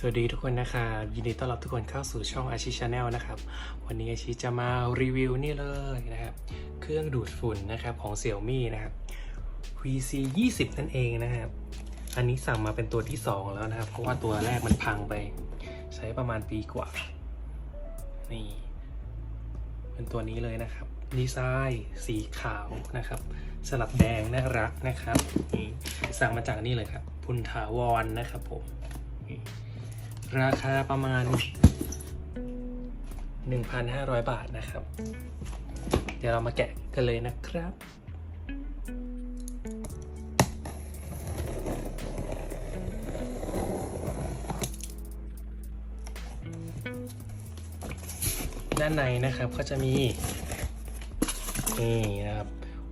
สวัสดีทุกคนนะครับยินดีต้อนรับทุกคนเข้าสู่ช่องอาชิชาแนลนะครับ วันนี้อาชิจะมารีวิวนี่เลยนะครับ เครื่องดูดฝุ่นนะครับของ Xiaomi นะครับ VC 20นั่นเองนะครับ อันนี้สั่งมาเป็นตัวที่ 2 แล้วนะครับ เพราะว่าตัวแรกมันพังไป ใช้ประมาณปีกว่า นี่ เป็นตัวนี้เลยนะครับ ดีไซน์สีขาวนะครับ สลับแดงน่ารักนะครับนี่สั่งมาจากนี่เลยครับพุนถาวรนะครับผมนี่ ราคาประมาณ 1,500 บาทนะครับ เดี๋ยวเรามาแกะกันเลยนะครับด้านในนะครับก็จะมีนี่นะครับ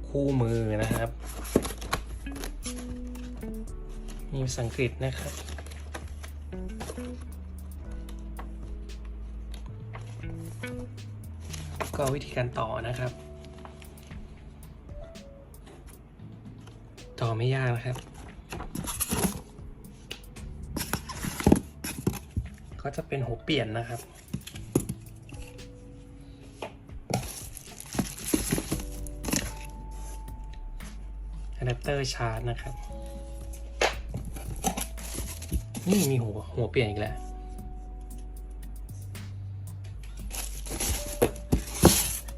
คู่มือนะครับ มีภาษาอังกฤษนะครับ ก็วิธีการต่อนะครับ ต่อไม่ยากนะครับ ก็จะเป็นหัวเปลี่ยนนะครับอะแดปเตอร์ชาร์จนะครับ นี่มีหัวหัวเปลี่ยนอีกแล้ว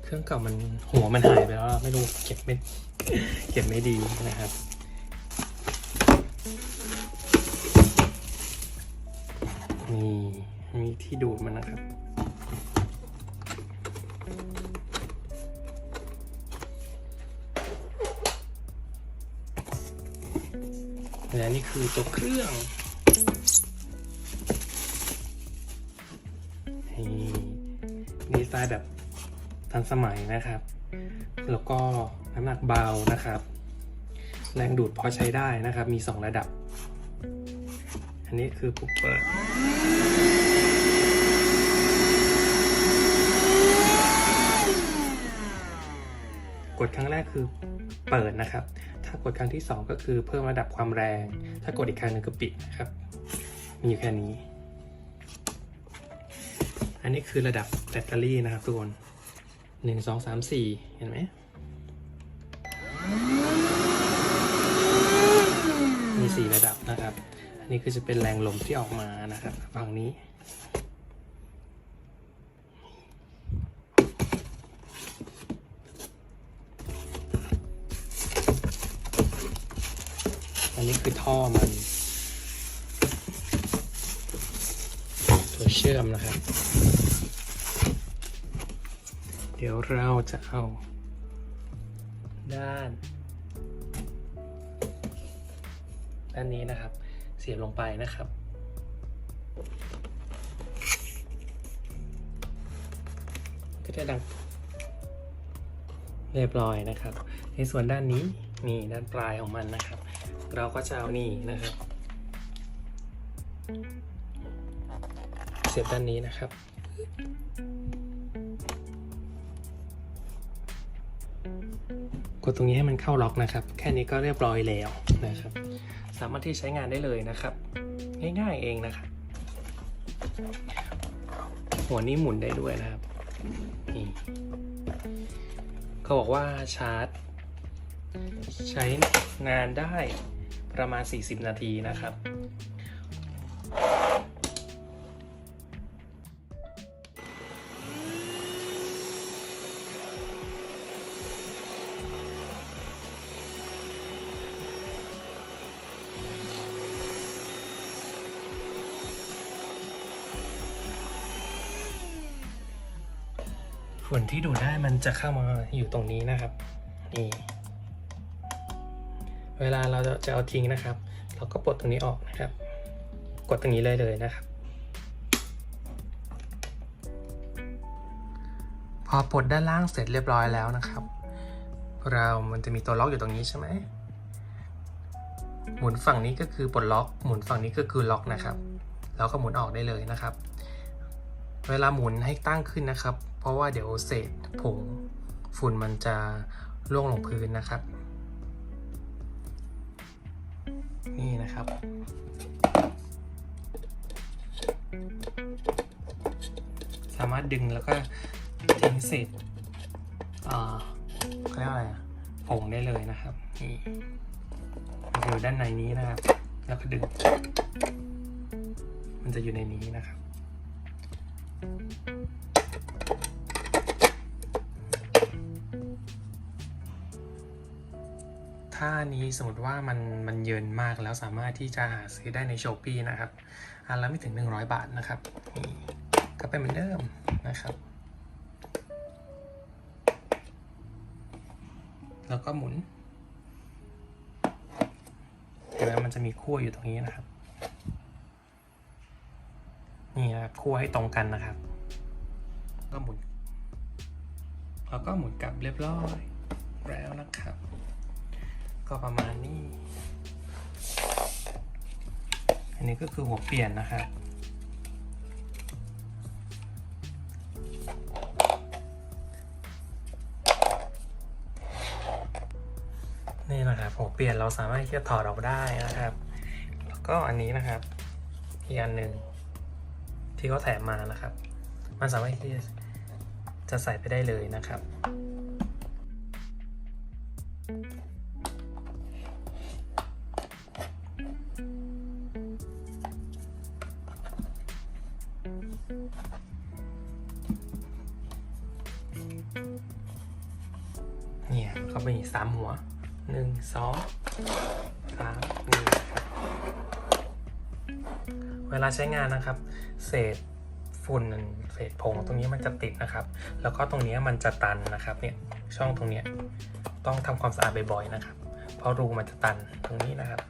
เครื่องเก่ามันหัวมันหายไปแล้ว ไม่รู้เก็บไม่เก็บไม่ดีนะครับนี่มีที่ดูดมันนะครับและนี่คือตัวเครื่อง นี่ดีไซน์แบบทันสมัยนะครับ แล้วก็น้ำหนักเบานะครับ แรงดูดพอใช้ได้นะครับ มี 2 ระดับ อันนี้คือปุ๊บเปิดกดครั้งแรกคือเปิดนะครับ ถ้ากดครั้งที่ 2 ก็คือเพิ่มระดับความแรง ถ้ากดอีกครั้งหนึงก็ปิดนะครับ มีอยู่แค่นี้ อันนี้คือระดับแบตเตอรี่นะครับทุกคนหนึ่งสองสามสี่เห็นไหมมีสี่ระดับนะครับ อันนี้คือจะเป็นแรงลมที่ออกมานะครับฝั่งนี้อันนี้คือท่อมัน ตัวเชื่อมนะครับ เดี๋ยวเราจะเอา ด้าน ด้านนี้นะครับ เสียบลงไปนะครับ ก็จะดังเรียบร้อยนะครับ ในส่วนด้านนี้นี่ด้านปลายของมันนะครับ เราก็จะเอานี่นะครับ เสียบด้านนี้นะครับ ดตรงนี้ให้มันเข้าล็อกนะครับ แค่นี้ก็เรียบร้อยแล้วนะครับ สามารถที่ใช้งานได้เลยนะครับ ง่ายๆเองนะครับ หัวนี้หมุนได้ด้วยนะครับนี่เขาบอกว่าชาร์จ ใช้งานได้ประมาณ 40 นาทีนะครับ ฝุ่นที่ดูดได้มันจะเข้ามาอยู่ตรงนี้นะครับ นี่ เวลาเราจะเอาทิ้งนะครับ เราก็ปลดตรงนี้ออกนะครับ กดตรงนี้เลยเลยนะครับ พอปลดด้านล่างเสร็จเรียบร้อยแล้วนะครับ เรามันจะมีตัวล็อกอยู่ตรงนี้ใช่ไหมหมุนฝั่งนี้ก็คือปลดล็อก หมุนฝั่งนี้ก็คือล็อกนะครับ แล้วก็หมุนออกได้เลยนะครับ เวลาหมุนให้ตั้งขึ้นนะครับ เพราะว่าเดี๋ยวเศษผงฝุ่นมันจะล่วงลงพื้นนะครับ นี่นะครับ สามารถดึงแล้วก็ทิ้งเศษอ่าเขาเรียกอะไรอะผงได้เลยนะครับนี่อยู่ด้านในนี้นะครับ แล้วก็ดึง มันจะอยู่ในนี้นะครับ นี้สมมติว่ามันมันเยินมากแล้วสามารถที่จะหาซื้อได้ในช้อป e นะครับอันละไม่ถึง 100 บาทนะครับก็เป็นเหมือนเดิมนะครับ แล้วก็หมุนเห็นไหมมันจะมีขั้วอยู่ตรงนี้นะครับ นี่นะครับขั้วให้ตรงกันนะครับ ก็หมุนแล้วก็หมุนกลับเรียบร้อยแล้วนะครับ ก็ประมาณนี้ อันนี้ก็คือหัวเปลี่ยนนะครับนี่นะครับหัวเปลี่ยนเราสามารถที่จะถอดออกได้นะครับ แล้วก็อันนี้นะครับอีกอันหนึ่งที่เขาแถมมานะครับ มันสามารถที่จะใส่ไปได้เลยนะครับามีสามหัวหนึ่งสองสามนี่ครับเวลาใช้งานนะครับ เศษฝุ่นเศษผงตรงนี้มันจะติดนะครับ แล้วก็ตรงนี้มันจะตันนะครับเนี่ยช่องตรงนี้ต้องทำความสะอาดบ่อยๆนะครับ เพราะรูมันจะตันตรงนี้นะครับ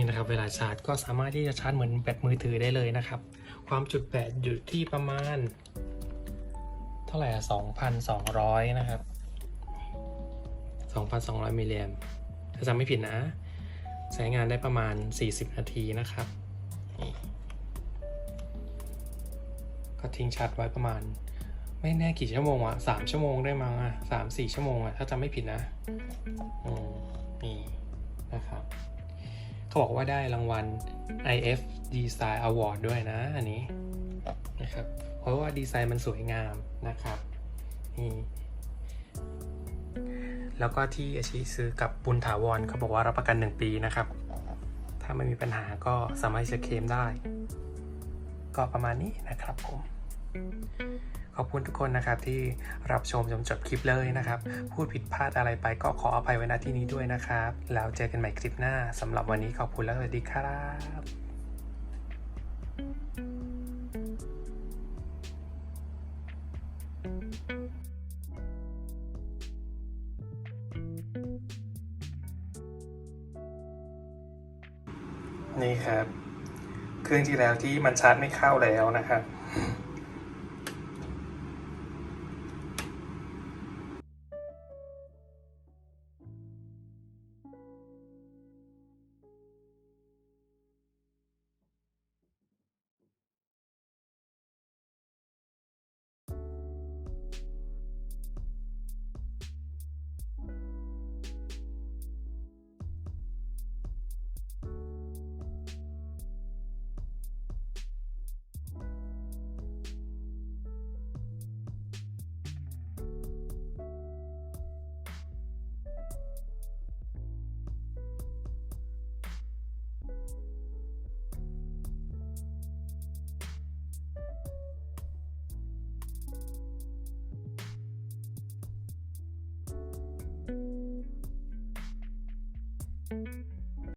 นี่นะครับเวลาชาร์จก็สามารถที่จะชาร์จเหมือนแบตมือถือได้เลยนะครับ ความจุแบตอยู่ที่ประมาณ เท่าไหร่อะ2,200 นะครับ 2,200 มิลลิแอมถ้าจำไม่ผิดนะ ใช้งานได้ประมาณ 40 นาทีนะครับ ก็ทิ้งชาร์จไว้ประมาณ ไม่แน่กี่ชั่วโมงอะ3ชั่วโมงได้มั้งอะ3 4 ชั่วโมงอะถ้าจำไม่ผิดนะอืม เขาบอกว่าได้รางวัล IF Design Award ด้วยนะอันนี้นะครับ เพราะว่าดีไซน์มันสวยงามนะครับนี่แล้วก็ที่อาชีซื้อกับบุญถาวรเขาบอกว่ารับประกัน 1 ปีนะครับ ถ้าไม่มีปัญหาก็สามารถจะเคลมได้ ก็ประมาณนี้นะครับผม ขอบคุณทุกคนนะครับที่รับชมจนจบคลิปเลยนะครับ พูดผิดพลาดอะไรไปก็ขออภัยไว้ณที่นี้ด้วยนะครับ แล้วเจอกันใหม่คลิปหน้าสำหรับวันนี้ขอบคุณและสวัสดีครับนี่ครับ เครื่องที่แล้วที่มันชาร์จไม่เข้าแล้วนะครับ